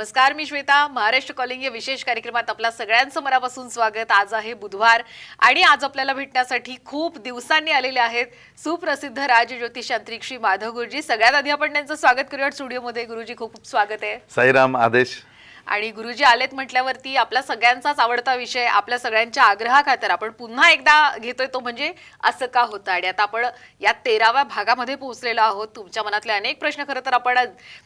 नमस्कार मी श्वेता. महाराष्ट्र कॉलिंग या विशेष कार्यक्रमात आपल्या सगळ्यांचं मनापासून स्वागत. आज आहे बुधवार आणि आज आपल्याला भेटण्यासाठी खूप दिवसांनी आलेले आहेत सुप्रसिद्ध राजज्योतिषांत्रिक अंतरिक्षी माधव गुरुजी सगळ्यात आधी आपण त्यांचं स्वागत करूया स्टुडिओमध्ये गुरुजी खूप खूप स्वागत आहे. साईराम आदेश. आणि गुरुजी आलेत म्हटल्यावरती आपला सगळ्यांचाच आवडता विषय आपल्या सगळ्यांच्या आग्रहाखातर आपण पुन्हा एकदा घेतोय तो म्हणजे असं का होतं? आणि आता आपण या तेराव्या भागामध्ये पोहोचलेलो आहोत. तुमच्या मनातले अनेक प्रश्न खरं तर आपण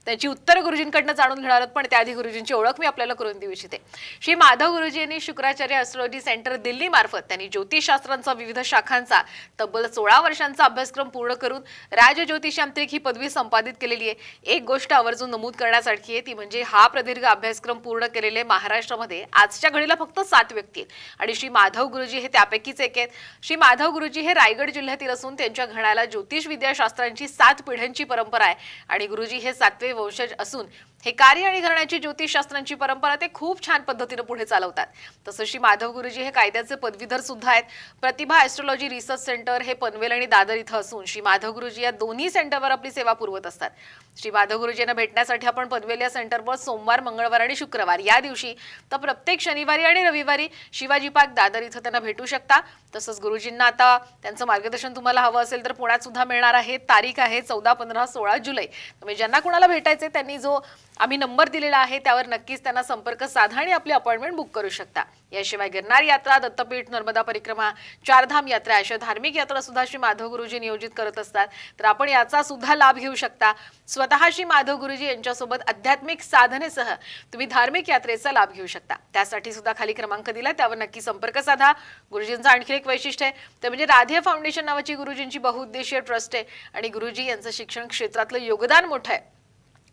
त्यांची उत्तर गुरुजींकडनं जाणून घेणार आहोत पण त्याआधी गुरुजींची ओळख मी आपल्याला करून देऊ इच्छिते. श्री माधव गुरुजी यांनी शुक्राचार्य अस्ट्रॉलॉजी सेंटर दिल्ली मार्फत त्यांनी ज्योतिषशास्त्रांचा विविध शाखांचा तब्बल सोळा वर्षांचा अभ्यासक्रम पूर्ण करून राजज्योतिषांत्रिक ही पदवी संपादित केलेली आहे. एक गोष्ट आवर्जून नमूद करण्यासारखी आहे ती म्हणजे हा प्रदीर्घ अभ्यासक्रम पूर्ण केलेले महाराष्ट्रामध्ये आजच्या घडीला फक्त सात व्यक्ती आहेत. आणि श्री माधव गुरुजी हे त्यापैकीच एक आहेत. श्री माधव गुरुजी हे रायगड जिल्ह्यातील असून त्यांच्या घराला ज्योतिष विद्याशास्त्रांची सात पिढ्यांची परंपरा आहे. आणि गुरुजी हे सातवे वंशज असून हे कार्य आणि घराण्याची ज्योतिषशास्त्रांची परंपरा ते खूप छान पद्धतीनं पुढे चालवतात. तसं श्री माधव गुरुजी हे कायद्याचे पदवीधर सुद्धा आहेत. प्रतिभा ॲस्ट्रॉलॉजी रिसर्च सेंटर हे पनवेल आणि दादर इथं असून श्री माधव गुरुजी या दोन्ही सेंटरवर आपली सेवा पुरवत असतात. श्री माधव गुरुजींना भेटण्यासाठी आपण पनवेल या सेंटरवर सोमवार मंगळवार आणि शुक्रवार या दिवशी तर प्रत्येक शनिवारी आणि रविवारी शिवाजी पार्क दादर इथं त्यांना भेटू शकता. तसंच गुरुजींना आता त्यांचं मार्गदर्शन तुम्हाला हवं असेल तर पुण्यात सुद्धा मिळणार आहे. तारीख आहे चौदा पंधरा सोळा जुलै. म्हणजे ज्यांना कोणाला भेटायचे त्यांनी जो आम्ही नंबर दिलेला आहे त्यावर नक्कीच त्यांना संपर्क साधा आणि आपली अपॉइंटमेंट बुक करू शकता. याशिवाय गिरनार यात्रा दत्तपीठ नर्मदा परिक्रमा चारधाम यात्रा अशा धार्मिक यात्रा सुद्धा श्री माधव गुरुजी नियोजित करत असतात. तर आपण याचा सुद्धा लाभ घेऊ शकता. स्वतः श्री माधव गुरुजी यांच्यासोबत आध्यात्मिक साधनेसह तुम्ही धार्मिक यात्रेचा लाभ घेऊ शकता. त्यासाठी सुद्धा खाली क्रमांक दिला त्यावर नक्की संपर्क साधा. गुरुजींचं आणखी एक वैशिष्ट्य आहे. ते म्हणजे राधे फाउंडेशन नावाची गुरुजींची बहुउद्देशीय ट्रस्ट आहे आणि गुरुजी यांचं शिक्षण क्षेत्रातलं योगदान मोठं आहे.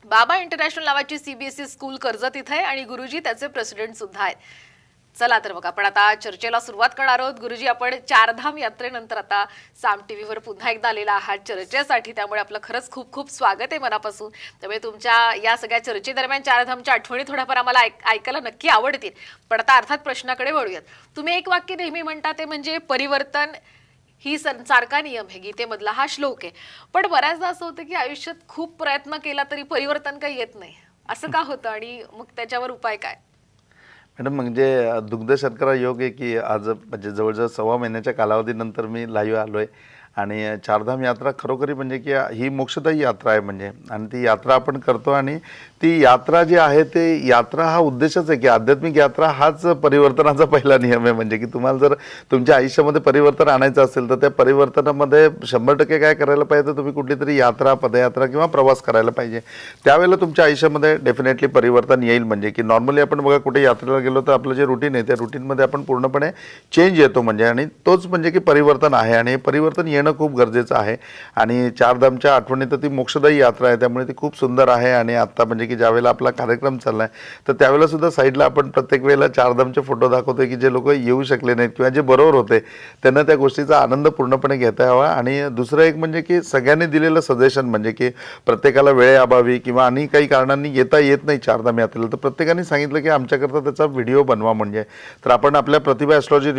बाबा इंटरनॅशनल नावाची सीबीएसई स्कूल कर्जत इथं आहे आणि गुरुजी त्याचे प्रेसिडेंट सुद्धा आहेत. चला तर मग आपण आता चर्चेला सुरुवात करणार आहोत. गुरुजी आपण चारधाम यात्रेनंतर आता साम टीव्हीवर पुन्हा एकदा आलेला आहात चर्चेसाठी. त्यामुळे आपलं खरंच खूप खूप स्वागत आहे मनापासून. त्यामुळे तुमच्या या सगळ्या चर्चेदरम्यान चारधामच्या आठवणी थोड्याफार आम्हाला ऐक- ऐकायला नक्की आवडतील. पण आता अर्थात प्रश्नाकडे वळूयात. तुम्ही एक वाक्य नेहमी म्हणता ते म्हणजे परिवर्तन ही संसारका नियम आहे गीतेमधला हा श्लोक आहे. पण बऱ्याचदा असं होतं की आयुष्यात खूप प्रयत्न केला तरी परिवर्तन काही येत नाही. असं का होतं आणि मग त्याच्यावर उपाय काय? मॅडम म्हणजे दुग्ध शर्करा योग आहे की आज म्हणजे जवळजवळ सव्वा महिन्याच्या कालावधीनंतर मी लाईव्ह आलो आहे आणि चारधाम यात्रा खरोखरी म्हणजे की ही मोक्षदायी यात्रा आहे म्हणजे. आणि ती यात्रा आपण करतो आणि ती यात्रा जी आहे ते यात्रा हा उद्देशच आहे की आध्यात्मिक यात्रा हाच परिवर्तनाचा पहिला नियम आहे. म्हणजे की तुम्हाला जर तुमच्या आयुष्यामध्ये परिवर्तन आणायचं असेल तर त्या परिवर्तनामध्ये शंभर टक्के काय करायला पाहिजे? तर तुम्ही कुठली तरी यात्रा पदयात्रा किंवा प्रवास करायला पाहिजे. त्यावेळेला तुमच्या आयुष्यामध्ये डेफिनेटली परिवर्तन येईल. म्हणजे की नॉर्मली आपण बघा कुठे यात्रेला गेलो तर आपलं जे रुटीन आहे त्या रुटीनमध्ये आपण पूर्णपणे चेंज येतो. म्हणजे आणि तोच म्हणजे की परिवर्तन आहे. आणि हे परिवर्तन येणं खूप गरजेचं आहे. आणि चारधामच्या आठवणीत ती मोक्षदायी यात्रा आहे. त्यामुळे ती खूप सुंदर आहे. आणि आत्ता म्हणजे की ज्यावेळेला आपला कार्यक्रम चालला आहे तर त्यावेळेला सुद्धा साईडला आपण प्रत्येक वेळेला चारधामचे फोटो दाखवतोय की जे लोक येऊ शकले नाहीत किंवा जे बरोबर होते त्यांना त्या गोष्टीचा आनंद पूर्णपणे घेता यावा. आणि दुसरं एक म्हणजे की सगळ्यांनी दिलेलं सजेशन म्हणजे की प्रत्येकाला वेळेअभावी किंवा आणि काही कारणांनी येता येत नाही चारधाम यात्रेला तर प्रत्येकाने सांगितलं की आमच्याकरता त्याचा व्हिडिओ बनवा म्हणजे. तर आपण आपल्या Pratibha astrology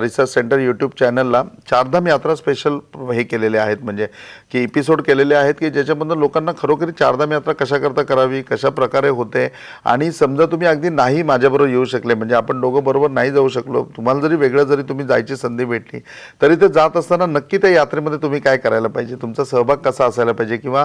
research centre YouTube चॅनलला चारधाम यात्रा स्पेशल हे केलेले आहेत म्हणजे की एपिसोड केलेले आहेत की ज्याच्यामधून लोकांना खरोखरी चारधाम यात्रा कशाकरता करावी कशा प्रकारे होते? आणि समजा तुम्ही अगदी नाही माझ्याबरोबर येऊ शकले म्हणजे आपण दोघं बरोबर नाही जाऊ शकलो तुम्हाला जरी वेगळं जरी तुम्ही जायची संधी भेटली तरी ते जात असताना नक्की त्या यात्रेमध्ये तुम्ही काय करायला पाहिजे? तुमचा सहभाग कसा असायला पाहिजे? किंवा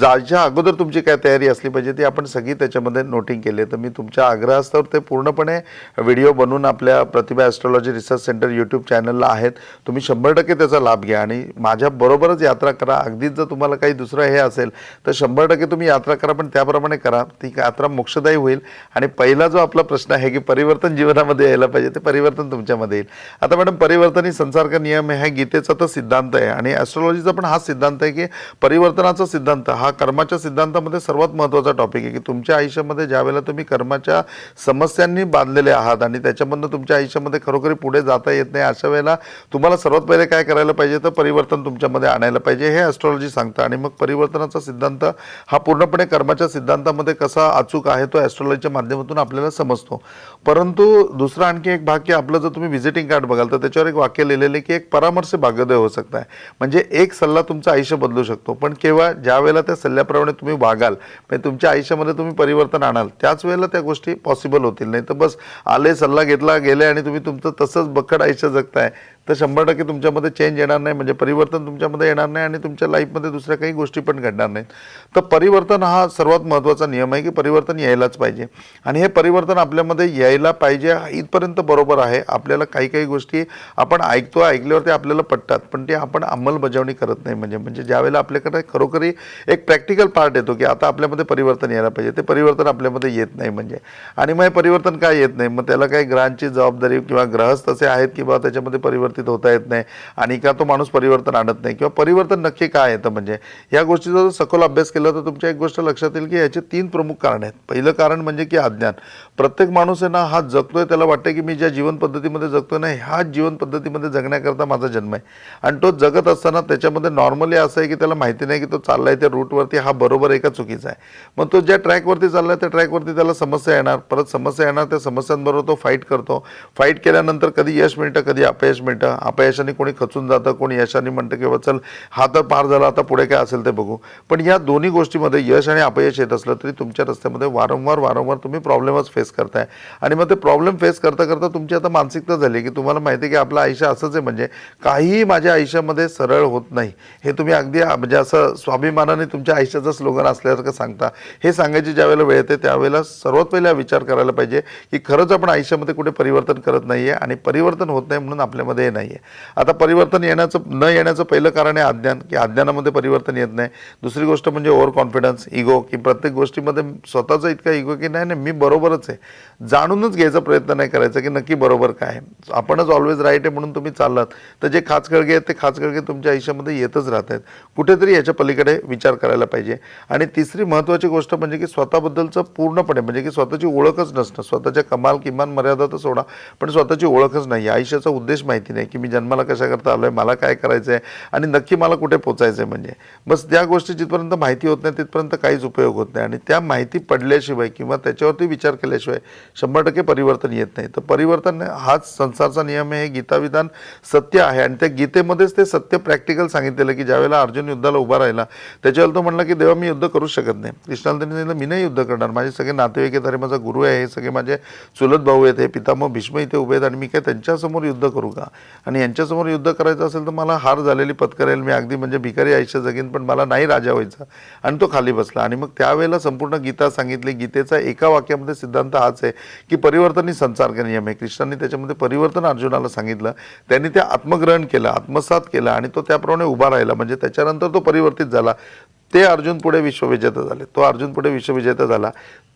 जायच्या अगोदर तुमची काय तयारी असली पाहिजे ती आपण सगळी त्याच्यामध्ये नोटिंग केली. तर मी तुमच्या आग्रहास्तवर ते पूर्णपणे व्हिडिओ बनवून आपल्या Pratibha astrology research centre YouTube चॅनलला आहेत. तुम्ही शंभर टक्के त्याचा लाभ घ्या आणि माझ्या बरोबरच यात्रा करा. अगदीच जर तुम्हाला काही दुसरं हे असेल तर शंभर टक्के तुम्ही यात्रा करा पण त्याप्रमाणे करा. ती यात्रा मोक्षदायी होईल. आणि पहिला जो आपला प्रश्न आहे की परिवर्तन जीवनामध्ये यायला पाहिजे ते परिवर्तन तुमच्यामध्ये येईल. आता मॅडम परिवर्तन ही संसार का नियम आहे? हा गीतेचा तर सिद्धांत आहे. आणि ॲस्ट्रॉलॉजीचा पण हा सिद्धांत आहे की परिवर्तनाचा सिद्धांत हा कर्माच्या सिद्धांतामध्ये सर्वात महत्त्वाचा टॉपिक आहे की तुमच्या आयुष्यामध्ये ज्यावेळेला तुम्ही कर्माच्या समस्यांनी बांधलेले आहात आणि त्याच्यामधनं तुमच्या आयुष्यामध्ये खरोखरी पुढे जाता येत नाही अशा वेळेला तुम्हाला सर्वात पहिले काय करायला पाहिजे? तर परिवर्तन तुमच्यामध्ये आणायला पाहिजे हे ॲस्ट्रॉलॉजी सांगतं. आणि मग परिवर्तनाचा सिद्धांत हा पूर्णपणे कर्माच्या सिद्धांतामध्ये भविष्यामध्ये कसा अचूक आहे तो ॲस्ट्रॉलॉजीच्या माध्यमातून आपल्याला समजतो. परंतु दुसरा आणखी एक भाग की आपलं जर तुम्ही व्हिजिटिंग कार्ड बघाल तर त्याच्यावर एक वाक्य लिहिलेलं आहे की एक परामर्श भाग्योदय हो सकता आहे म्हणजे एक सल्ला तुमचं आयुष्य बदलू शकतो. पण केव्हा ज्या वेळेला त्या सल्ल्याप्रमाणे तुम्ही वागाल म्हणजे तुमच्या आयुष्यामध्ये तुम्ही परिवर्तन आणाल त्याच वेळेला त्या गोष्टी पॉसिबल होतील. नाही तर बस आले सल्ला घेतला गेले आणि तुम्ही तुमचं तसंच बक्कड आयुष्य जगताय. तर शंभर टक्के तुमच्यामध्ये चेंज येणार नाही. म्हणजे परिवर्तन तुमच्यामध्ये येणार नाही आणि तुमच्या लाईफमध्ये दुसऱ्या काही गोष्टी पण घडणार नाहीत. तर परिवर्तन हा सर्वात महत्त्वाचा नियम आहे की परिवर्तन यायलाच पाहिजे. आणि हे परिवर्तन आपल्यामध्ये यायला पाहिजे इथपर्यंत बरोबर आहे. आपल्याला काही काही गोष्टी आपण ऐकतो ऐकल्यावर ते आपल्याला पटतात. पण ते आपण अंमलबजावणी करत नाही. म्हणजे म्हणजे ज्यावेळेला आपल्याकडे खरोखरी एक प्रॅक्टिकल पार्ट येतो की आता आपल्यामध्ये परिवर्तन यायला पाहिजे. ते परिवर्तन आपल्यामध्ये येत नाही म्हणजे. आणि मग हे परिवर्तन काय येत नाही? मग त्याला काही ग्रहांची जबाबदारी किंवा ग्रहस्थ असे आहेत की त्याच्यामध्ये परिवर्तित होता येत नाही आणि का तो माणूस परिवर्तन आणत नाही? किंवा परिवर्तन नक्की काय येतं म्हणजे? या गोष्टीचा जर सखोल अभ्यास केला तर तुमच्या एक गोष्ट लक्षात येईल की याचे तीन प्रमुख कारण आहेत. पहिलं कारण म्हणजे की अज्ञान. प्रत्येक माणूस आहे ना हा जगतोय त्याला वाटतं की मी ज्या जीवन पद्धतीमध्ये जगतोय ना ह्याच जीवन पद्धतीमध्ये जगण्याकरता माझा जन्म आहे. आणि तो जगत असताना त्याच्यामध्ये नॉर्मली असं आहे की त्याला माहिती नाही की तो चाललाय त्या रूटवरती हा बरोबर आहे का चुकीचा आहे. मग तो ज्या ट्रॅकवरती चाललाय त्या ट्रॅकवरती त्याला समस्या येणार. परत समस्या येणार त्या समस्यांबरोबर तो फाईट करतो. फाईट केल्यानंतर कधी यश मिळतं कधी अपयश मिळतं. अपयशाने कोणी खचून जातं कोणी यशाने म्हणतं की चल हा तर पार झाला आता पुढे काय असेल ते बघू. पण या दोन्ही गोष्टीमध्ये यश आणि अपयश येत असलं तरी तुमच्या रस्त्यामध्ये वारंवार वारंवार तुम्ही प्रॉब्लेमच फेस करताय. आणि आणि मग ते प्रॉब्लेम फेस करता करता तुमची आता मानसिकता झाली की तुम्हाला माहिती आहे की आपलं आयुष्य असंच आहे म्हणजे काहीही माझ्या आयुष्यामध्ये सरळ होत नाही. हे तुम्ही अगदी म्हणजे असं स्वाभिमानाने तुमच्या आयुष्याचं स्लोगन असल्यासारखं सांगता. हे सांगायची ज्या वेळेला वेळ येते त्यावेळेला सर्वात पहिला विचार करायला पाहिजे की खरंच आपण आयुष्यामध्ये कुठे परिवर्तन करत नाही आहे आणि परिवर्तन होत नाही म्हणून आपल्यामध्ये हे नाही आहे आता परिवर्तन येण्याचं न येण्याचं पहिलं कारण आहे अज्ञान की अज्ञानामध्ये परिवर्तन येत नाही. दुसरी गोष्ट म्हणजे ओव्हर कॉन्फिडन्स इगो की प्रत्येक गोष्टीमध्ये स्वतःचा इतका इगो की नाही नाही मी बरोबरच आहे. जाणून जाणूनच घ्यायचा प्रयत्न नाही करायचा की नक्की बरोबर काय आपणच ऑलवेज राईट आहे म्हणून तुम्ही चाललात. तर जे खाचखळगे आहेत ते खाचखळगे तुमच्या आयुष्यामध्ये येतच राहत आहेत. कुठेतरी याच्या पलीकडे विचार करायला पाहिजे. आणि तिसरी महत्त्वाची गोष्ट म्हणजे की स्वतःबद्दलचं पूर्णपणे म्हणजे की स्वतःची ओळखच नसणं. स्वतःच्या कमाल किमान मर्यादा तर सोडा पण स्वतःची ओळखच नाही. आयुष्याचा उद्देश माहिती नाही की मी जन्माला कशा करता आलो आहे मला काय करायचं आहे आणि नक्की मला कुठे पोचायचं आहे म्हणजे. बस त्या गोष्टी जिथपर्यंत माहिती होत नाही तिथपर्यंत काहीच उपयोग होत नाही. आणि त्या माहिती पडल्याशिवाय किंवा त्याच्यावरती विचार केल्याशिवाय शंभर टक्के परिवर्तन येत नाही. तर परिवर्तन हाच संसारचा नियम आहे हे गीताविधान सत्य आहे. आणि त्या गीतेमध्येच ते सत्य प्रॅक्टिकल सांगितलेलं की ज्यावेळेला अर्जुन युद्धाला उभा राहिला त्याच्यावर तो म्हणला की देवा मी युद्ध करू शकत नाही. कृष्णाला त्यांनी सांगितलं मी नाही युद्ध करणार. माझे सगळे नातेवाईक आहेत अरे माझा गुरु आहे हे सगळे माझे चुलत भाऊ आहेत हे पितामह भीष्म इथे उभे आहेत आणि मी काय त्यांच्यासमोर युद्ध करू का? आणि यांच्यासमोर युद्ध करायचं असेल तर मला हार झालेली पत्करेल. मी अगदी म्हणजे भिकारी आयुष्य जगेन पण मला नाही राजा व्हायचा. आणि तो खाली बसला. आणि मग त्यावेळेला संपूर्ण गीता सांगितली. गीतेचा एका वाक्यामध्ये सिद्धांत हाच आहे की परिवर्तन ही संसार का नियम आहे कृष्णांनी त्याच्यामध्ये परिवर्तन अर्जुनाला सांगितलं. त्यांनी ते आत्मग्रहण केलं आत्मसात केलं आणि तो त्याप्रमाणे उभा राहिला. म्हणजे त्याच्यानंतर तो परिवर्तित झाला. ते अर्जुन पुढे विश्वविजेता झाले. तो अर्जुन पुढे विश्वविजेता झाला.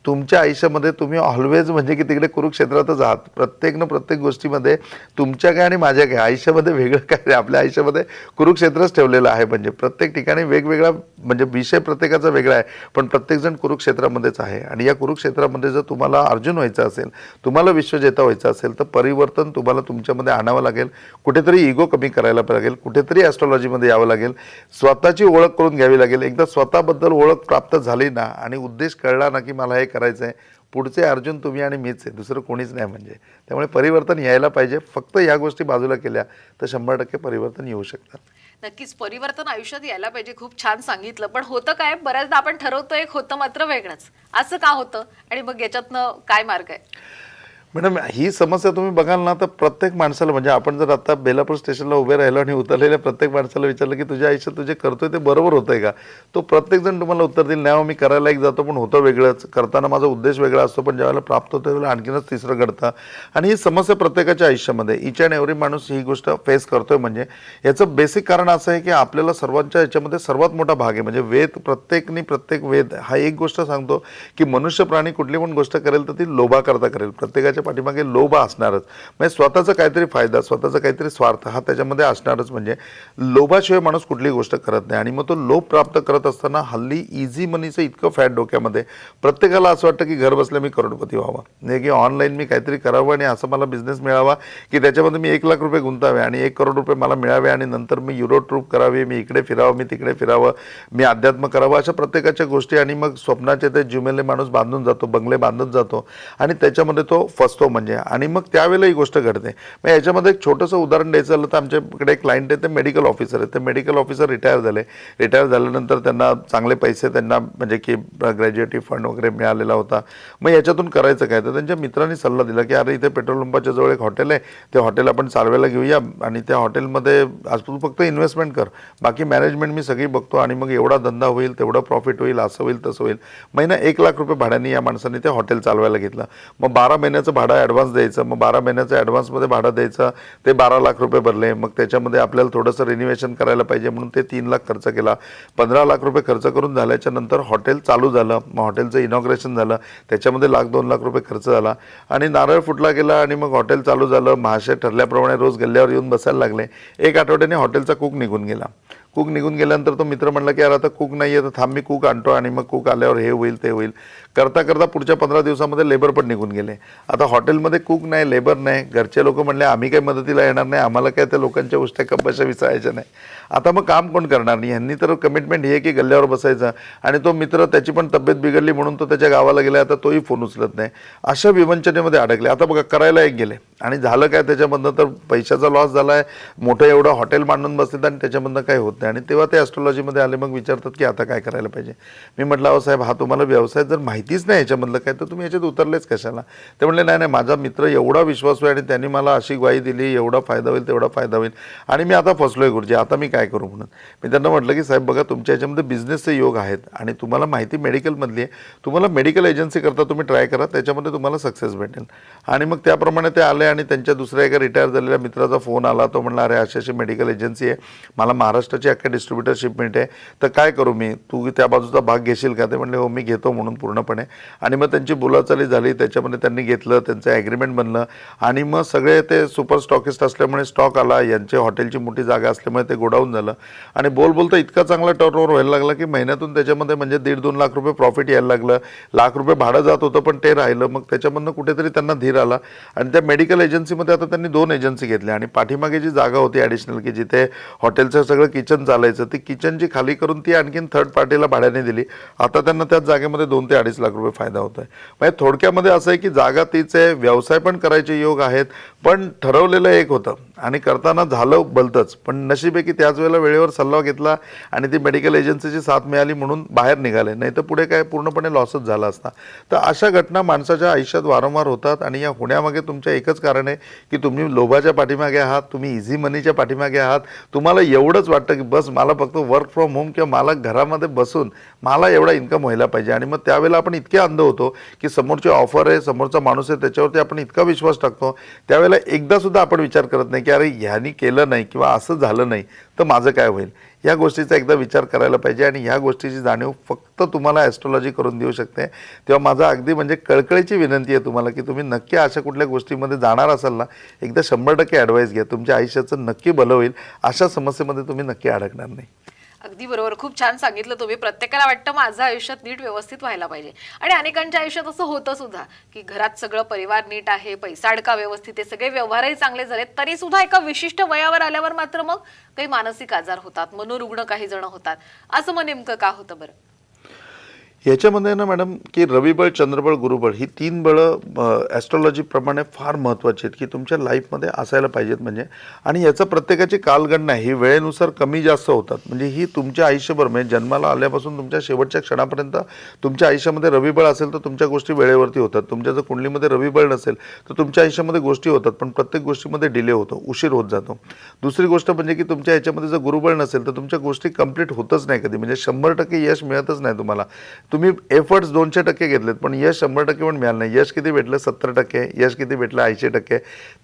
तुमच्या आयुष्यामध्ये तुम्ही ऑलवेज म्हणजे की तिकडे कुरुक्षेत्रातच आहात. प्रत्येक न प्रत्येक गोष्टीमध्ये तुमच्या काय आणि माझ्या काय आयुष्यामध्ये वेगळं काय आपल्या आयुष्यामध्ये कुरुक्षेत्रच ठेवलेलं आहे म्हणजे. प्रत्येक ठिकाणी वेगवेगळा म्हणजे विषय प्रत्येकाचा वेगळा आहे. पण प्रत्येकजण कुरुक्षेत्रामध्येच आहे. आणि या कुरुक्षेत्रामध्ये जर तुम्हाला अर्जुन व्हायचं असेल तुम्हाला विश्वजेता व्हायचं असेल तर परिवर्तन तुम्हाला तुमच्यामध्ये आणावं लागेल. कुठेतरी इगो कमी करायला लागेल. कुठेतरी ॲस्ट्रॉलॉजीमध्ये यावं लागेल. स्वतःची ओळख करून घ्यावी लागेल. एकदा स्वतःबद्दल ओळख प्राप्त झाली ना आणि उद्देश कळला ना की मला हे करायचं आहे पुढचे अर्जुन तुम्ही आणि मीच आहे. दुसरं कोणीच नाही म्हणजे. त्यामुळे परिवर्तन यायला पाहिजे. फक्त या गोष्टी बाजूला केल्या तर शंभर टक्के परिवर्तन येऊ शकतात. नक्कीच परिवर्तन आयुष्यात यायला पाहिजे. खूप छान सांगितलं. पण होतं काय? बऱ्याचदा आपण ठरवतो एक होतं मात्र वेगळंच. असं का होतं? आणि मग याच्यातनं काय मार्ग आहे? मॅडम ही समस्या तुम्ही बघाल ना तर प्रत्येक माणसाला म्हणजे आपण जर आता बेलापूर स्टेशनला उभे राहिलो आणि उतरलेल्या प्रत्येक माणसाला विचारलं की तुझ्या आयुष्यात तुझे करतोय ते बरोबर होतंय का? तो प्रत्येकजण तुम्हाला उत्तर देईल नाही हो, मी करायला एक जातो पण होतं वेगळंच. करताना माझा उद्देश वेगळा असतो पण ज्यावेळेला प्राप्त होतो त्यावेळेला आणखीनच तिसरं घडतं. आणि ही समस्या प्रत्येकाच्या आयुष्यामध्ये इच अँड एव्हरी माणूस ही गोष्ट फेस करतोय. म्हणजे याचं बेसिक कारण असं आहे की आपल्याला सर्वांच्या याच्यामध्ये सर्वात मोठा भाग आहे. म्हणजे वेद प्रत्येकनी प्रत्येक वेद हा एक गोष्ट सांगतो की मनुष्य प्राणी कुठली पण गोष्ट करेल तर ती लोभाकरता करेल. प्रत्येकाच्या पाठीमागे लोभ असणारच. म्हणजे स्वतःचा काहीतरी फायदा स्वतःचा काहीतरी स्वार्थ हा त्याच्यामध्ये असणारच. म्हणजे लोभाशिवाय माणूस कुठलीही गोष्ट करत नाही. आणि मग तो लोभ प्राप्त करत असताना हल्ली इझी मनीचं इतकं फॅट डोक्यामध्ये प्रत्येकाला असं वाटतं की घर बसल्या मी करोडपती व्हावा. म्हणजे की ऑनलाईन मी काहीतरी करावं आणि असं मला बिझनेस मिळावा की त्याच्यामध्ये मी एक लाख रुपये गुंतावे आणि एक करोड रुपये मला मिळावे आणि नंतर मी युरो ट्रूप करावी मी इकडे फिरावं मी तिकडे फिरावं मी अध्यात्म करावं अशा प्रत्येकाच्या गोष्टी आणि मग स्वप्नाचे ते जुमेले माणूस बांधून जातो बंगले बांधत जातो. आणि त्याच्यामध्ये तो फस बसतो म्हणजे. आणि मग त्यावेळेला ही गोष्ट घडते. मग याच्यामध्ये एक छोटंसं उदाहरण द्यायचं झालं तर आमच्याकडे एक क्लायंट आहे ते मेडिकल ऑफिसर आहे. ते मेडिकल ऑफिसर रिटायर झाले. रिटायर झाल्यानंतर त्यांना चांगले पैसे त्यांना म्हणजे की ग्रॅज्युएटी फंड वगैरे मिळालेला होता. मग याच्यातून करायचं काय? तर त्यांच्या मित्रांनी सल्ला दिला की अरे इथे पेट्रोल पंपाच्या जवळ एक हॉटेल आहे. ते हॉटेल आपण चालवायला घेऊया आणि त्या हॉटेलमध्ये आज तू फक्त इन्व्हेस्टमेंट कर. बाकी मॅनेजमेंट मी सगळी बघतो आणि मग एवढा धंदा होईल तेवढं प्रॉफिट होईल असं होईल तसं होईल. महिना एक लाख रुपये भाड्याने या माणसाने ते हॉटेल चालवायला घेतलं. मग बारा महिन्याचं भाडं ॲडव्हान्स द्यायचं मग बारा महिन्याचं ॲडव्हान्समध्ये भाडं द्यायचं ते बारा लाख रुपये भरले मग त्याच्यामध्ये आपल्याला थोडंसं रिनिवेशन करायला पाहिजे म्हणून ते तीन लाख खर्च केला. पंधरा लाख रुपये खर्च करून झाल्याच्यानंतर हॉटेल चालू झालं मग हॉटेलचं इनॉग्रेशन झालं त्याच्यामध्ये लाख दोन लाख रुपये खर्च झाला. आणि नारळ फुटला गेला आणि मग हॉटेल चालू झालं महाशय ठरल्याप्रमाणे रोज गल्ल्यावर येऊन बसायला लागले. एक आठवड्याने हॉटेलचा कुक निघून गेला. कुक निघून गेल्यानंतर तो मित्र म्हणला की अरे आता कुक नाही आहे तर थांब मी कुक आणतो आणि मग कुक आल्यावर हे होईल ते होईल. करता करता पुढच्या पंधरा दिवसामध्ये लेबर पण निघून गेले. आता हॉटेलमध्ये कुक नाही लेबर नाही. घरचे लोक म्हणले आम्ही काही मदतीला येणार नाही आम्हाला काय त्या लोकांच्या गोष्टी कपाशा विचारायच्या नाही. आता मग काम कोण करणार? नाही ह्यांनी तर कमिटमेंट ही आहे की गल्ल्यावर बसायचं. आणि तो मित्र त्याची पण तब्येत बिघडली म्हणून तो त्याच्या गावाला गेला आता तोही फोन उचलत नाही. अशा विवंचनेमध्ये अडकले. आता बघा करायला एक गेले. आणि झालं काय? त्याच्यामधनं तर पैशाचा लॉस झाला आहे मोठं एवढं हॉटेल मांडून बसले आणि त्याच्यामधनं काही होत नाही. आणि तेव्हा ते ॲस्ट्रॉलॉजीमध्ये आले मग विचारतात की आता काय करायला पाहिजे? मी म्हटलं अहो साहेब हा तुम्हाला व्यवसाय जर माहितीच नाही याच्यामधलं काय तर तुम्ही याच्यात उतरलेच कशाला? ते म्हणले नाही नाही माझा मित्र एवढा विश्वासू आहे आणि त्यांनी मला अशी ग्वाही दिली एवढा फायदा होईल तेवढा फायदा होईल. आणि मी आता फसलो आहे गुरुजी आता मी काय करू म्हणून? मी त्यांना म्हटलं की साहेब बघा तुमच्या याच्यामध्ये बिझनेसचे योग आहेत आणि तुम्हाला माहिती मेडिकलमधली आहे. तुम्हाला मेडिकल एजन्सी करता तुम्ही ट्राय करा त्याच्यामध्ये तुम्हाला सक्सेस भेटेल. आणि मग त्याप्रमाणे ते आले आणि त्यांच्या दुसऱ्या एका रिटायर झालेल्या मित्राचा फोन आला. तो म्हणला अरे अशी अशी मेडिकल एजन्सी आहे. मला महाराष्ट्राची अख्ख्या डिस्ट्रीब्युटरशिप मिळते. तर काय करू मी? तू त्या बाजूचा भाग घेशील का? ते म्हणले हो मी घेतो म्हणून पूर्णपणे. आणि मग त्यांची बोलाचाली झाली. त्याच्यामध्ये त्यांनी घेतलं त्यांचं ॲग्रीमेंट बनलं. आणि मग सगळे ते सुपर स्टॉकिस्ट असल्यामुळे स्टॉक आला. यांचे हॉटेलची मोठी जागा असल्यामुळे ते गोडाऊन झालं. आणि बोल बोलता इतका चांगला टर्नओव्हर व्हायला लागला की महिन्यातून त्याच्यामध्ये म्हणजे दीड दोन लाख रुपये प्रॉफिट यायला लागलं. लाख रुपये भाडं जात होतं पण ते राहिलं. मग त्याच्यामधनं कुठेतरी त्यांना धीर आला. आणि त्या मेडिकल एजन्सीमध्ये आता त्यांनी दोन एजन्सी घेतल्या. आणि पाठीमागे जी जागा होती ॲडिशनल की जिथे हॉटेलचं सगळं किचन चालायचं ती किचनची खाली करून ती आणखीन थर्ड पार्टीला भाड्याने दिली. आता त्यांना त्याच जागेमध्ये दोन ते अडीच लाख रुपये फायदा होतो आहे म्हणजे थोडक्यामध्ये असं आहे की जागा तीच आहे व्यवसाय पण करायचे योग आहेत पण ठरवलेलं एक होतं. आणि करताना झालं भलतंच पण नशीब आहे की त्याच वेळेला वेळेवर सल्ला घेतला आणि ती मेडिकल एजन्सीची साथ मिळाली म्हणून बाहेर निघाले. नाही तर पुढे काय पूर्णपणे लॉसच झाला असता. तर अशा घटना माणसाच्या आयुष्यात वारंवार होतात आणि या होण्यामागे तुमच्या एकच कारण आहे की तुम्ही लोभाच्या पाठीमागे आहात तुम्ही इझी मनीच्या पाठीमागे आहात. तुम्हाला एवढंच वाटतं की बस मला फक्त वर्क फ्रॉम होम किंवा मला घरामध्ये बसून मला एवढा इन्कम व्हायला पाहिजे. आणि मग त्यावेळेला आपण इतके अंध होतो की समोरची ऑफर आहे समोरचा माणूस आहे त्याच्यावरती आपण इतका विश्वास टाकतो. त्यावेळेला एकदासुद्धा आपण विचार करत नाही की अरे ह्यानी केलं नाही किंवा असं झालं नाही तर माझं काय होईल? या गोष्टीचा एकदा विचार करायला पाहिजे आणि ह्या गोष्टीची जाणीव फक्त तुम्हाला ॲस्ट्रॉलॉजी करून देऊ शकते. तेव्हा माझा अगदी म्हणजे कळकळीची विनंती आहे तुम्हाला की तुम्ही नक्की अशा कुठल्या गोष्टीमध्ये जाणार असाल ना एकदा शंभर टक्के ॲडवाईस घ्या. तुमच्या आयुष्याचं नक्की भलं होईल. अशा समस्येमध्ये तुम्ही नक्की अडकणार नाही. अगदी बरोबर. खूप छान सांगितलं तुम्ही. प्रत्येकाला वाटतं माझं आयुष्यात नीट व्यवस्थित व्हायला पाहिजे. आणि अनेकांच्या आयुष्यात असं होतं सुद्धा की घरात सगळं परिवार नीट आहे पैसा अडका व्यवस्थित आहे सगळे व्यवहारही चांगले झाले तरी सुद्धा एका विशिष्ट वयावर आल्यावर मात्र मग काही मानसिक आजार होतात मनोरुग्ण काही जण होतात. असं मग नेमकं का होतं बरं? याच्यामध्ये ना मॅडम की रविबळ चंद्रबळ गुरुबळ ही तीन बळं ॲस्ट्रॉलॉजीप्रमाणे फार महत्त्वाची आहेत की तुमच्या लाईफमध्ये असायला पाहिजेत म्हणजे. आणि याचं प्रत्येकाची कालगणना ही वेळेनुसार कमी जास्त होतात. म्हणजे ही तुमच्या आयुष्यभर म्हणजे जन्माला आल्यापासून तुमच्या शेवटच्या क्षणापर्यंत तुमच्या आयुष्यामध्ये रविबळ असेल तर तुमच्या गोष्टी वेळेवरती होतात. तुमच्या जर कुंडलीमध्ये रविबळ नसेल तर तुमच्या आयुष्यामध्ये गोष्टी होतात पण प्रत्येक गोष्टीमध्ये डिले होतो उशीर होत जातो. दुसरी गोष्ट म्हणजे की तुमच्या याच्यामध्ये जर गुरुबळ नसेल तर तुमच्या गोष्टी कंप्लीट होतच नाही कधी. म्हणजे शंभर टक्के यश मिळतच नाही तुम्हाला. तुम्ही एफर्ट्स दोनशे टक्के घेतलेत पण यश शंभर टक्के पण मिळालं नाही. यश किती भेटलं? सत्तर टक्के. यश किती भेटलं? ऐंशी टक्के.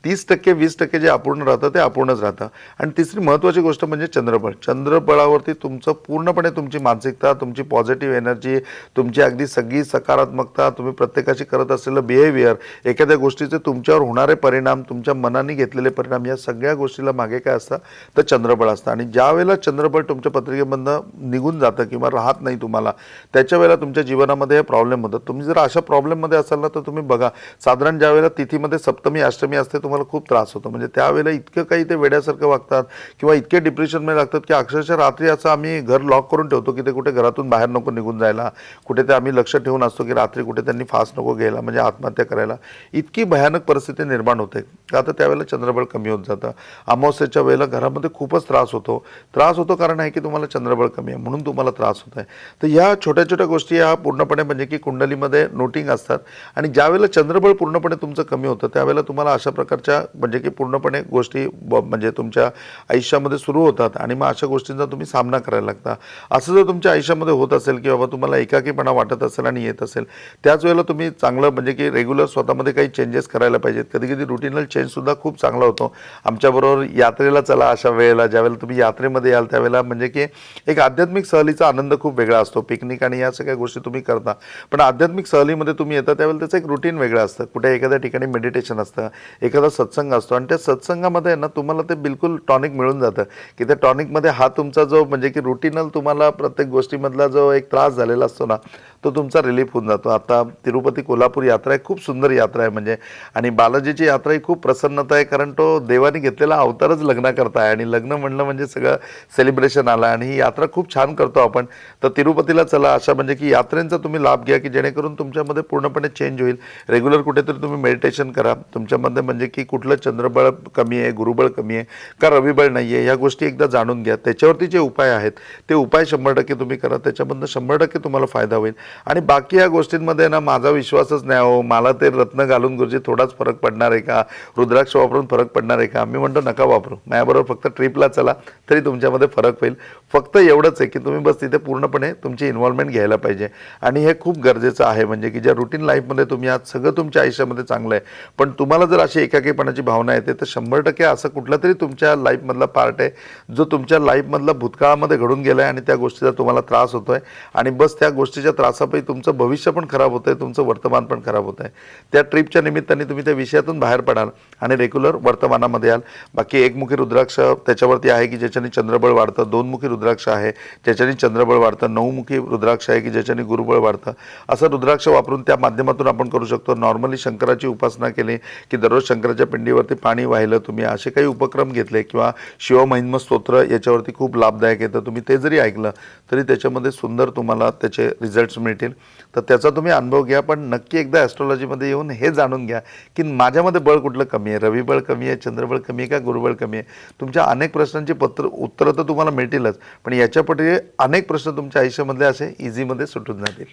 तीस टक्के वीस टक्के जे अपूर्ण राहतं ते अपूर्णच राहतं. आणि तिसरी महत्त्वाची गोष्ट म्हणजे चंद्रबळ. चंद्रबळावरती तुमचं पूर्णपणे तुमची मानसिकता तुमची पॉझिटिव्ह एनर्जी तुमची अगदी सगळी सकारात्मकता तुम्ही प्रत्येकाशी करत असलेलं बिहेवियर एखाद्या गोष्टीचे तुमच्यावर होणारे परिणाम तुमच्या मनाने घेतलेले परिणाम या सगळ्या गोष्टीला मागे काय असतं? तर चंद्रबळ असतं. आणि ज्या वेळेला चंद्रबळ तुमच्या पत्रिकेमधनं निघून जातं किंवा राहत नाही तुम्हाला त्याच्या वेळेला तुमच्या जीवनामध्ये हे प्रॉब्लेम होतात. तुम्ही जर अशा प्रॉब्लेममध्ये असाल ना तर तुम्ही बघा. साधारण ज्या वेळेला तिथीमध्ये सप्तमी अष्टमी असते तुम्हाला खूप त्रास होतो. म्हणजे त्यावेळेला इतकं काही ते वेड्यासारखं वागतात किंवा इतके डिप्रेशनमध्ये लागतात की अक्षरशः रात्री असं आम्ही घर लॉक करून ठेवतो की ते कुठे घरातून बाहेर नको निघून जायला. कुठे ते आम्ही लक्ष ठेवून असतो की रात्री कुठे त्यांनी फास्ट नको घ्यायला म्हणजे आत्महत्या करायला. इतकी भयानक परिस्थिती निर्माण होते. आता त्यावेळेला चंद्रबळ कमी होत जातं. अमावस्येच्या वेळेला घरामध्ये खूपच त्रास होतो. त्रास होतो कारण आहे की तुम्हाला चंद्रबळ कमी आहे म्हणून तुम्हाला त्रास होत आहे. तर ह्या छोट्या छोट्या गोष्टी गोष्टी ह्या पूर्णपणे म्हणजे की कुंडलीमध्ये नोटिंग असतात. आणि ज्यावेळेला चंद्रबळ पूर्णपणे तुमचं कमी होतं त्यावेळेला तुम्हाला अशा प्रकारच्या म्हणजे की पूर्णपणे गोष्टी ब- म्हणजे तुमच्या आयुष्यामध्ये सुरू होतात आणि मग अशा गोष्टींचा तुम्ही सामना करायला लागता. असं जर तुमच्या आयुष्यामध्ये होत असेल की बाबा तुम्हाला एकाकीपणा वाटत असेल आणि येत असेल त्याच वेळेला तुम्ही चांगलं म्हणजे की रेग्युलर स्वतःमध्ये काही चेंजेस करायला पाहिजेत. कधी कधी रुटीनल चेंजसुद्धा खूप चांगला होतो. आमच्याबरोबर यात्रेला चला अशा वेळेला ज्यावेळेला तुम्ही यात्रेमध्ये याल त्यावेळेला म्हणजे की एक आध्यात्मिक सहलीचा आनंद खूप वेगळा असतो. पिकनिक आणि या सगळ्या गोष्टी तुम्ही करता. पण आध्यात्मिक सहलीमध्ये तुम्ही येता त्यावेळेला त्याचं एक रुटीन वेगळं असतं. कुठे एखाद्या ठिकाणी मेडिटेशन असतं एखादा सत्संग असतो आणि त्या सत्संगामध्ये ना तुम्हाला ते बिलकुल टॉनिक मिळून जातं. की त्या टॉनिकमध्ये हा तुमचा जो म्हणजे की रुटीनल तुम्हाला प्रत्येक गोष्टीमधला जो एक त्रास झालेला असतो ना तो तुमचा रिलीफ होऊन जातो. आता तिरुपती कोल्हापूर यात्रा आहे खूप सुंदर यात्रा आहे म्हणजे आणि बालाजीची यात्रा ही खूप प्रसन्नता आहे कारण तो देवाने घेतलेला अवतारच लग्नाकरता आहे. आणि लग्न म्हणलं म्हणजे सगळं सेलिब्रेशन आलं आणि ही यात्रा खूप छान करतो आपण. तर तिरुपतीला चला अशा म्हणजे की यात्रेंचा तुम्ही लाभ घ्या की जेणेकरून तुमच्यामध्ये पूर्णपणे चेंज होईल. रेग्युलर कुठेतरी तुम्ही मेडिटेशन करा. तुमच्यामध्ये म्हणजे की कुठलं चंद्रबळ कमी आहे गुरुबळ कमी आहे का रविबळ नाही आहे ह्या गोष्टी एकदा जाणून घ्या. त्याच्यावरती जे उपाय आहेत ते उपाय शंभर टक्के तुम्ही करा. त्याच्यामधनं शंभर टक्के तुम्हाला फायदा होईल. आणि बाकी या गोष्टींमध्ये ना माझा विश्वासच नाही हो मला ते रत्न घालून गुरुजी थोडाच फरक पडणार आहे का? रुद्राक्ष वापरून फरक पडणार आहे का? मी म्हणतो नका वापरू. माझ्याबरोबर फक्त ट्रिपला चला तरी तुमच्यामध्ये फरक होईल. फक्त एवढंच आहे की तुम्ही बस तिथे पूर्णपणे तुमची इन्व्हॉल्वमेंट घ्यायला पाहिजे. आणि हे खूप गरजेचं आहे म्हणजे की ज्या रुटीन लाईफमध्ये तुम्ही आज सगळं तुमच्या आयुष्यामध्ये चांगलं आहे. पण तुम्हाला जर अशी एकाकीपणाची भावना येते तर शंभर टक्के असं कुठला तरी तुमच्या लाईफमधला पार्ट आहे जो तुमच्या लाईफमधला भूतकाळामध्ये घडून गेला आहे आणि त्या गोष्टीचा तुम्हाला त्रास होतोय. आणि बस त्या गोष्टीच्या त्रासापायी तुमचं भविष्य पण खराब होतं आहे तुमचं वर्तमान पण खराब होत आहे त्या ट्रिपच्या निमित्ताने तुम्ही त्या विषयातून बाहेर पडाल आणि रेग्युलर वर्तमानामध्ये याल. बाकी एकमुखी रुद्राक्ष त्याच्यावरती आहे की ज्याच्याने चंद्रबळ वाढतं दोनमुखी रुद्राक्ष आहे ज्याच्याने चंद्रबळ वाढतं नऊमुखी रुद्राक्ष आहे की ज्याच्याने गुरुबळ वाढतं. असं रुद्राक्ष वापरून त्या माध्यमातून आपण करू शकतो. नॉर्मली शंकराची उपासना केली की दररोज शंकराच्या पिंडीवरती पाणी वाहिलं तुम्ही असे काही उपक्रम घेतले किंवा शिवमहिन्म स्तोत्र याच्यावरती खूप लाभदायक येतं तुम्ही ते जरी ऐकलं तरी त्याच्यामध्ये सुंदर तुम्हाला त्याचे रिझल्ट्स मिळतील. तर त्याचा तुम्ही अनुभव घ्या पण नक्की एकदा ॲस्ट्रॉलॉजीमध्ये येऊन हे जाणून घ्या की माझ्यामध्ये बळ कुठलं कमी आहे? रविबळ कमी आहे चंद्रबळ कमी आहे का गुरुबळ कमी आहे? तुमच्या अनेक प्रश्नांची पत्र उत्तरं तर तुम्हाला मिळतीलच पण याच्यापटी अनेक प्रश्न तुमच्या आयुष्यामधले असे इझीमध्ये सुटून जातील.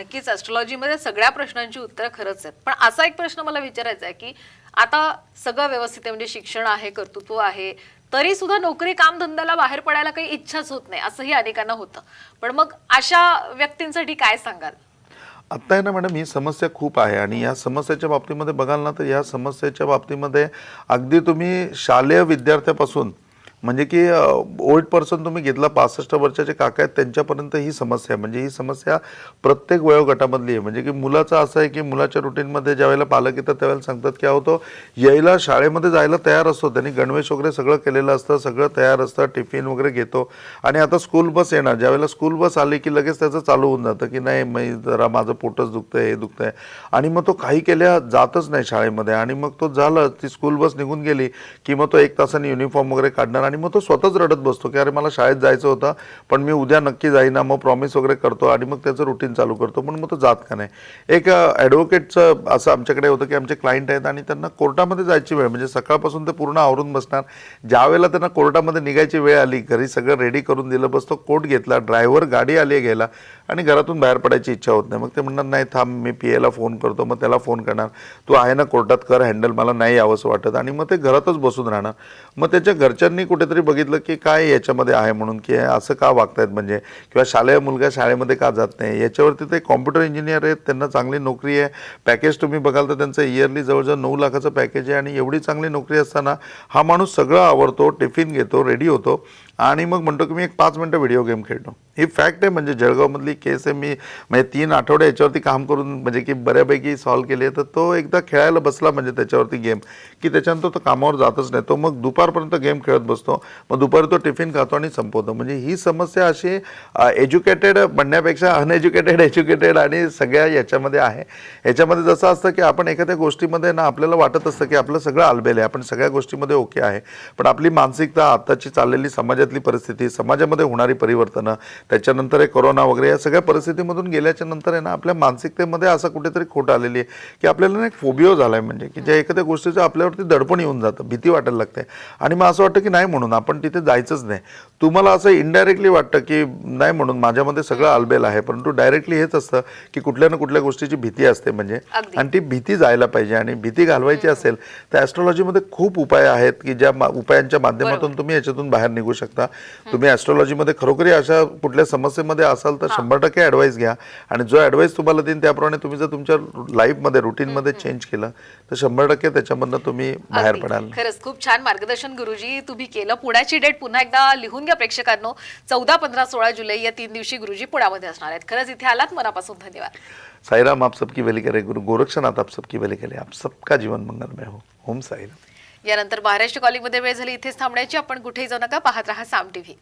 नक्कीच ॲस्ट्रॉलॉजीमध्ये सगळ्या प्रश्नांची उत्तरं खरंच आहेत. पण असा एक प्रश्न मला विचारायचा आहे की आता सगळं व्यवस्थित आहे म्हणजे शिक्षण आहे कर्तृत्व आहे तरी सुद्धा नोकरी कामधंद्याला बाहेर पडायला काही इच्छाच होत नाही असंही अनेकांना होतं. पण मग अशा व्यक्तींसाठी काय सांगाल? आत्ता आहे ना मॅडम ही समस्या खूप आहे आणि या समस्येच्या बाबतीमध्ये बघाल ना तर या समस्येच्या बाबतीमध्ये अगदी तुम्ही शालेय विद्यार्थ्यापासून म्हणजे की ओल्ड पर्सन तुम्ही घेतला पासष्ट वर्षाचे काका आहेत त्यांच्यापर्यंत ही समस्या आहे. म्हणजे ही समस्या प्रत्येक वयोगटामधली आहे. म्हणजे की मुलाचं असं आहे की मुलाच्या रुटीनमध्ये ज्यावेळेला पालक येतात त्यावेळेला सांगतात की अहो तो यायला शाळेमध्ये जायला तयार असतो. त्यांनी गणवेश वगैरे सगळं केलेलं असतं सगळं तयार असतं टिफिन वगैरे घेतो. आणि आता स्कूल बस येणार. ज्यावेळेला स्कूल बस आली की लगेच त्याचं चालू होऊन जातं की नाही मी जरा माझं पोटच आहे हे दुखतं आहे आणि मग तो काही केल्या जातच नाही शाळेमध्ये. आणि मग तो झालं ती स्कूल बस निघून गेली की मग तो एक तासाने युनिफॉर्म वगैरे काढणार आणि मग तो स्वतःच रडत बसतो की अरे मला शाळेत जायचं होतं पण मी उद्या नक्की जाईना मग प्रॉमिस वगैरे करतो आणि मग त्याचं रुटीन चालू करतो पण मग तो जात का नाही. एक ॲडव्होकेटचं असं आमच्याकडे होतं की आमचे क्लायंट आहेत आणि त्यांना कोर्टामध्ये जायची वेळ म्हणजे सकाळपासून ते पूर्ण आवरून बसणार. ज्या वेळेला त्यांना कोर्टामध्ये निघायची वेळ आली घरी सगळं रेडी करून दिलं बस तो कोर्ट घेतला ड्रायव्हर गाडी आली घ्यायला आणि घरातून बाहेर पडायची इच्छा होत नाही. मग ते म्हणणार नाही थांब मी पी एला फोन करतो मग त्याला फोन करणार. तू आहे ना कोर्टात कर हँडल मला नाही यावंसं वाटत. आणि मग ते घरातच बसून राहणार मग त्याच्या घरच्यांनी कुठेतरी बघितलं की काय याच्यामध्ये आहे म्हणून की असं का वागतायत म्हणजे? किंवा शालेय मुलगा शाळेमध्ये का जात नाही? याच्यावरती ते कॉम्प्युटर इंजिनियर आहेत त्यांना चांगली नोकरी आहे. पॅकेज तुम्ही बघाल तर त्यांचं इयरली जवळजवळ नऊ लाखाचं पॅकेज आहे आणि एवढी चांगली नोकरी असताना हा माणूस सगळं आवडतो टिफिन घेतो रेडी होतो. आणि मग म्हणतो की मी एक पाच मिनटं व्हिडिओ गेम खेळतो. ही फॅक्ट आहे म्हणजे जळगावमधली केस आहे मी म्हणजे तीन आठवडे याच्यावरती काम करून म्हणजे की बऱ्यापैकी सॉल्व्ह केली आहे तर तो एकदा खेळायला बसला म्हणजे त्याच्यावरती गेम की त्याच्यानंतर तो कामावर जातच नाही. तो मग दुपारपर्यंत गेम खेळत बसतो मग दुपारी तो टिफिन खातो आणि संपवतो. म्हणजे ही समस्या अशी एज्युकेटेड म्हणण्यापेक्षा अनएज्युकेटेड एज्युकेटेड आणि सगळ्या याच्यामध्ये आहे. याच्यामध्ये जसं असतं की आपण एखाद्या गोष्टीमध्ये ना आपल्याला वाटत असतं की आपलं सगळं आलबेल आहे. आपण सगळ्या गोष्टीमध्ये ओके आहे. पण आपली मानसिकता आत्ताची चाललेली समाजात समाजातली परिस्थिती समाजामध्ये होणारी परिवर्तनं त्याच्यानंतर हे कोरोना वगैरे या सगळ्या परिस्थितीमधून गेल्याच्यानंतर आहे ना आपल्या मानसिकतेमध्ये असं कुठेतरी खोट आलेली आहे की आपल्याला ना एक फोबिओ झाला आहे म्हणजे की ज्या एखाद्या गोष्टीचं आपल्यावरती दडपण येऊन जातं भीती वाटायला लागते. आणि मग असं वाटतं की नाही म्हणून आपण तिथे जायचंच नाही. तुम्हाला असं इनडायरेक्टली वाटतं की नाही म्हणून माझ्यामध्ये सगळं आलबेल आहे परंतु डायरेक्टली हेच असतं की कुठल्या ना कुठल्या गोष्टीची भीती असते म्हणजे. आणि ती भीती जायला पाहिजे आणि भीती घालवायची असेल तर ॲस्ट्रॉलॉजीमध्ये खूप उपाय आहेत की ज्या मा- उपायांच्या माध्यमातून तुम्ही याच्यातून बाहेर निघू शकता. तुम्ही ॲस्ट्रॉलॉजीमध्ये खरोखरी अशा कुठल्या समस्येमध्ये असाल तर शंभर टक्के ॲडवाईस घ्या. आणि जो ॲडवाईस तुम्हाला देईन त्याप्रमाणे तुम्ही जर तुमच्या लाईफमध्ये रुटीनमध्ये चेंज केलं तर शंभर टक्के त्याच्यामधनं तुम्ही बाहेर. पडाल. खरंच खूप छान मार्गदर्शन गुरुजी तुम्ही केलं. पुण्याची डेट पुन्हा एकदा लिहून घ्या प्रेक्षकांनो. चौदा पंधरा सोळा जुलै या तीन दिवशी गुरुजी पुण्यामध्ये असणार आहेत. खरंच इथे आलात मनापासून धन्यवाद. साईराम आप सबकी भली करे गुरु गोरक्षनाथ आप सबकी भली करे. आप सबका जीवन मंगलमय हो. ओम साईराम. यानंतर महाराष्ट्र कॉलिंगमध्ये वेळ झाली इथेच थांबण्याची. आपण कुठेही जाऊ नका पाहत राहा साम टीव्ही.